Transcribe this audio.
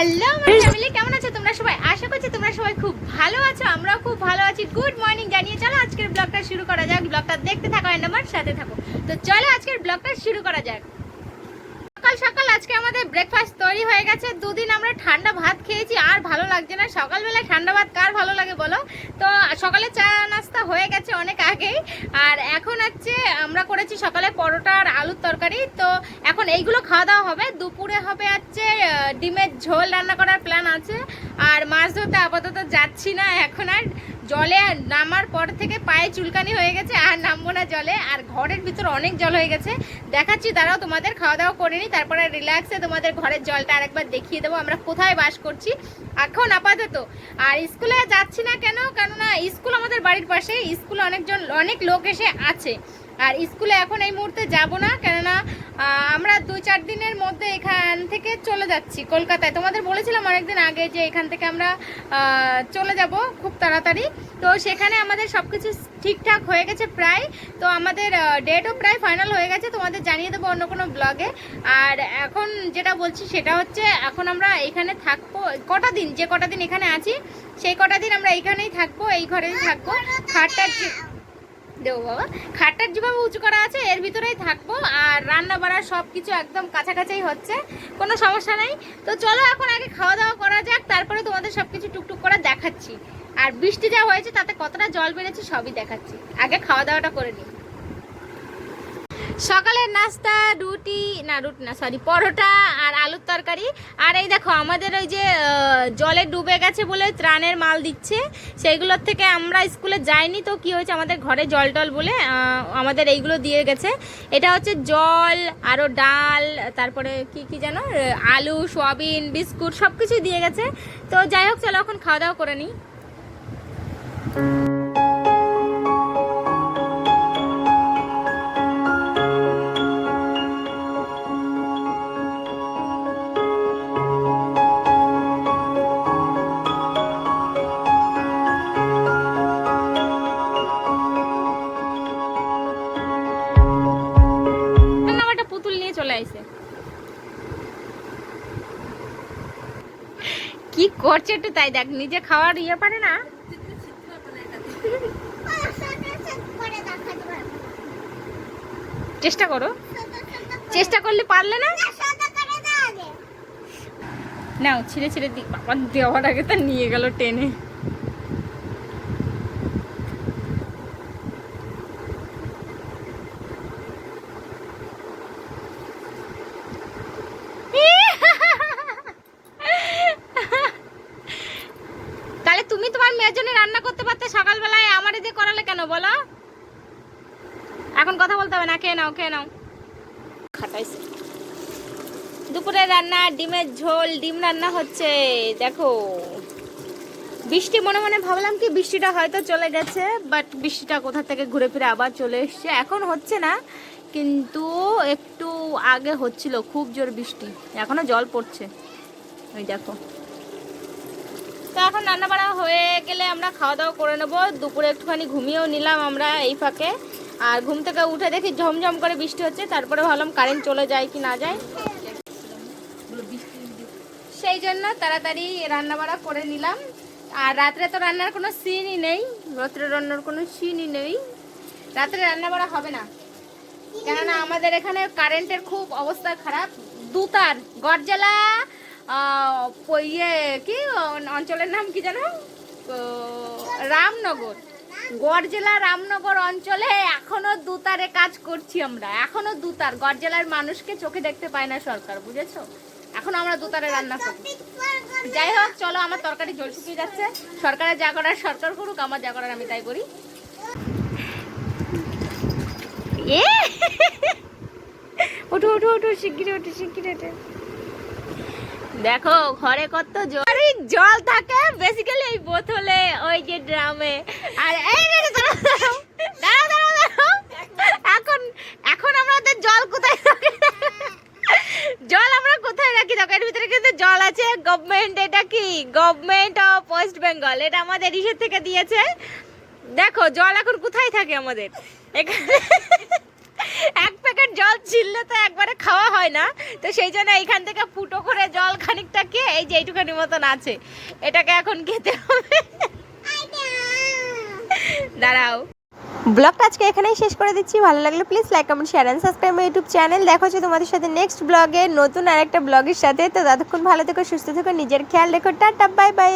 Hello আমার family কেমন আছো তোমরা সবাই? আশা করছি তোমরা সবাই খুব ভালো আছো আমরাও খুব ভালো আছি। গুড মর্নিং জানিয়ে চলো আজকের ব্লগটা শুরু করা যাক। ব্লগটা দেখতে থাকো এন্ড আমার সাথে থাকো। তো চলো আজকের ব্লগটা শুরু করা যাক। সকাল সকাল আজকে আমাদের ব্রেকফাস্ট তৈরি হয়ে গেছে। দুদিন আমরা ঠান্ডা ভাত খেয়েছি, আর ভালো লাগছে না। সকালবেলায় ঠান্ডা ভাত কার ভালো লাগে বলো? তো সকালে চা নাস্তা হয়ে গেছে অনেক আগেই। আর এখন হচ্ছে আমরা করেছি সকালে পরোটা আর আলুর তরকারি। তো এখন এইগুলো খাওয়া দাওয়া হবে। দুপুরে হবে হচ্ছে ডিমের ঝোল রান্না করার প্ল্যান আছে। আর মাছ ধরতে আপাতত যাচ্ছি না এখন আর। জলে নামার পর থেকে পায়ে চুলকানি হয়ে গেছে, আর নামবো না জলে, আর ঘরের ভিতর অনেক জল হয়ে গেছে। দেখাচ্ছি, তারাও তোমাদের খাওয়া দাওয়া করে নিই তারপরে রিল্যাক্সে তোমাদের ঘরের জলটা আরেকবার দেখিয়ে দেবো, আমরা কোথায় বাস করছি। এখন আপাতত, আর স্কুলে যাচ্ছি না কেন? কেননা, স্কুল আমাদের বাড়ির পাশে, স্কুলে অনেকজন, অনেক লোক এসে আছে। আর স্কুলে এখন এই মুহূর্তে যাব না, কেননা আমরা দুই চার দিনের মধ্যে এখান থেকে চলে যাচ্ছি কলকাতায়। তোমাদের বলেছিলাম অনেকদিন আগে যে এখান থেকে আমরা চলে যাব খুব তাড়াতাড়ি। তো সেখানে আমাদের সব কিছু ঠিকঠাক হয়ে গেছে প্রায়। তো আমাদের ডেটও প্রায় ফাইনাল হয়ে গেছে। তোমাদের জানিয়ে দেবো অন্য কোনো ব্লগে আর এখন যেটা বলছি সেটা হচ্ছে, এখন আমরা এখানে থাকব, কটা দিন, যে কটা দিন এখানে আছি, সেই কটা দিন আমরা এইখানেই থাকব, এই ঘরেই থাকব। খাটটার দেবো বাবা। খাটটার যেভাবে উঁচু করা আছে, এর ভিতরেই থাকব, আর রান্না বাড়া সব কিছু একদম কাছাকাছি হচ্ছে, কোনো সমস্যা নেই। তো চলো এখন আগে খাওয়া দাওয়া করা যাক, তারপরে তোমাদের সব কিছু টুকটুক করে দেখাচ্ছি। আর বৃষ্টি যা হয়েছে তাতে কতটা জল বেড়েছে সবই দেখাচ্ছি। আগে খাওয়া দাওয়াটা করে নিই। সকালের নাস্তা, রুটি, না রুটি না সরি পরোটা আর আলুর তরকারি। আর এই দেখো, আমাদের ওই যে জলে ডুবে গেছে বলে ত্রাণের মাল দিচ্ছে। সেইগুলোর থেকে আমরা স্কুলে যাইনি তো, কি হয়েছে? আমাদের ঘরে জল টল বলে আমাদের এইগুলো দিয়ে গেছে। এটা হচ্ছে জল আরও ডাল, তারপরে কি কি যেন আলু, সয়াবিন, বিস্কুট সব কিছুই দিয়ে গেছে। তো যাই হোক, চলো এখন খাওয়া দাওয়া করে নিই। কি করছে একটু তাই দেখ, নিজে খাওয়ার ইয়ে পারে না। চেষ্টা করো। চেষ্টা করলে পারলে না? নাও, ছিঁড়ে ছিঁড়ে দি বাবা, দেওয়ার আগে তো নিয়ে গেল টেনে। তুমি জন্য রান্না করতে পারতে সকালবেলায়? আমার দিয়ে করালে কেন বলো? এখন কথা বলতে হবে না, খেয়ে নাও খেয়ে নাও। খাটাইছে। দুপুরে রান্না, ডিমের ঝোল, ডিম রান্না হচ্ছে, দেখো। বৃষ্টি, মনে মনে ভাবলাম কি বৃষ্টিটা হয়তো চলে গেছে বাট বৃষ্টিটা কোথা থেকে ঘুরে ফিরে আবার চলে এসছে। এখন হচ্ছে না, কিন্তু একটু আগে হচ্ছিল, খুব জোর বৃষ্টি। এখনও জল পড়ছে। ওই দেখো। তো এখন রান্না বাড়া হয়ে গেলে আমরা খাওয়া দাওয়া করে নেব। দুপুরে একটুখানি ঘুমিয়েও নিলাম আমরা এই ফাঁকে। আর ঘুম থেকে উঠে দেখি ঝমঝম করে বৃষ্টি হচ্ছে তারপরে ভাবলাম কারেন্ট চলে যায় কি না যায়। সেই জন্য তাড়াতাড়ি রান্না বাড়া করে নিলাম। আর রাত্রে তো রান্নার কোনো সিনই নেই রাত্রে রান্নার কোনো সিনই নেই। রাত্রে রান্না বাড়া হবে না। কেননা আমাদের এখানে কারেন্টের খুব অবস্থা খারাপ। দুতার গড়জেলা আহ, প- ইয়ে কি, অঞ্চলের নাম কি জানো রামনগর। গড় জেলা রামনগর অঞ্চলে এখনও দুতারে কাজ করছি আমরা। এখনও দুতার। গড় জেলার মানুষকে চোখে দেখতে পায় না সরকার, বুঝেছ? এখন আমরা দুতারে রান্না করি। যাই হোক, চলো, আমার তরকারি জল শুকিয়ে যাচ্ছে। সরকারের যা করার সরকার করুক, আমার যা করার আমি তাই করি। এ! ওঠো ওঠো শিগগিরি ওঠো শিগগিরি ওঠো দেখো, ঘরে কত জল। জল থাকে বেসিক্যালি এই বোতলে, ওই যে ড্রামে। আর এই দাঁড়াও এখন এখন আমাদের জল কোথায় রাখি? জল আমরা কোথায় রাখি? দেখো, এর ভিতরে কিন্তু জল আছে। গভর্নমেন্ট এটা কি? গভর্নমেন্ট অফ ওয়েস্ট বেঙ্গল এটা আমাদের ইসের থেকে দিয়েছে। দেখো, জল এখন কোথায় থাকে আমাদের? এখানে এক প্যাকেট জল ছিললে তো একবারে খাওয়া হয় না। তো সেই জন্য এইখান থেকে ফুটো করে জল খানিকটা খেয়ে এই যে এইটুখানি মতন আছে। এটাকে এখন খেতে হবে। দাঁড়াও। ব্লগটা আজকে এখানেই শেষ করে দিচ্ছি। ভালো লাগলে please like comment share and subscribe my YouTube channel দেখো হচ্ছে তোমাদের সাথে নেক্সট ব্লগে নতুন আরেকটা ব্লগের সাথে। তো ততক্ষণ ভালো থেকো, সুস্থ থেকো, নিজের খেয়াল রেখো। Tata bye bye